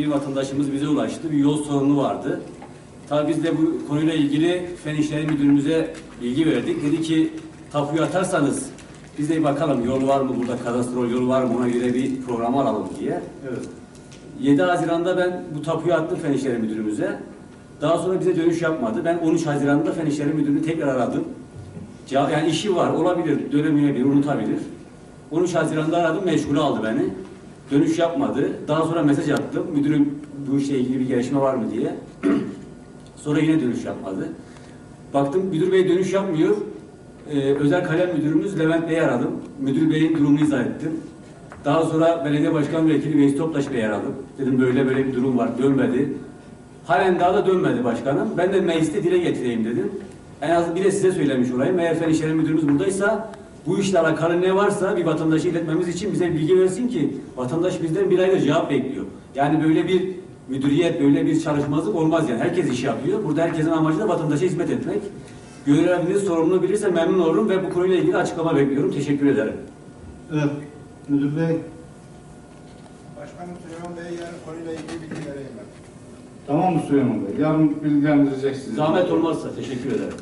bir vatandaşımız bize ulaştı. Bir yol sorunu vardı. Tabii biz de bu konuyla ilgili Fen İşleri Müdürümüze bilgi verdik. Dedi ki tapuyu atarsanız biz de bir bakalım yol var mı burada kadastro yolu var mı ona göre bir program alalım diye. Evet. 7 Haziran'da ben bu tapuyu attım Fen İşleri Müdürümüze. Daha sonra bize dönüş yapmadı. Ben 13 Haziran'da Fen İşleri Müdürünü tekrar aradım. Yani işi var, olabilir, dönemeyebilir, unutabilir. 13 Haziran'da aradım, meşgule aldı beni. Dönüş yapmadı. Daha sonra mesaj attım. Müdürüm bu işle ilgili bir gelişme var mı diye. sonra yine dönüş yapmadı. Baktım müdür bey dönüş yapmıyor. Ee, özel kalem müdürümüz Levent Bey'i aradım. Müdür beyin durumunu izah ettim. Daha sonra belediye başkan vekili Veys Toplaş Bey'i aradım. Dedim böyle böyle bir durum var, dönmedi. Halen daha da dönmedi başkanım. Ben de mecliste dile getireyim dedim. En az bir de size söylemiş olayım. Eğer Fen İşleri Müdürümüz buradaysa bu işle alakalı ne varsa bir vatandaşa iletmemiz için bize bilgi versin ki vatandaş bizden bir ayda cevap bekliyor. Yani böyle bir müdüriyet, böyle bir çalışmazlık olmaz yani. Herkes iş yapıyor. Burada herkesin amacı da vatandaşa hizmet etmek. Göreviniz sorumluluğu bilirse memnun olurum ve bu konuyla ilgili açıklama bekliyorum. Teşekkür ederim. Evet. Müdür Bey. Başkanım Süleyman Bey'e yarın konuyla ilgili bilgi vereyim ben. Tamam mı Süleyman Bey? Yarın bilgilendirecek sizi. Zahmet olmazsa teşekkür ederim.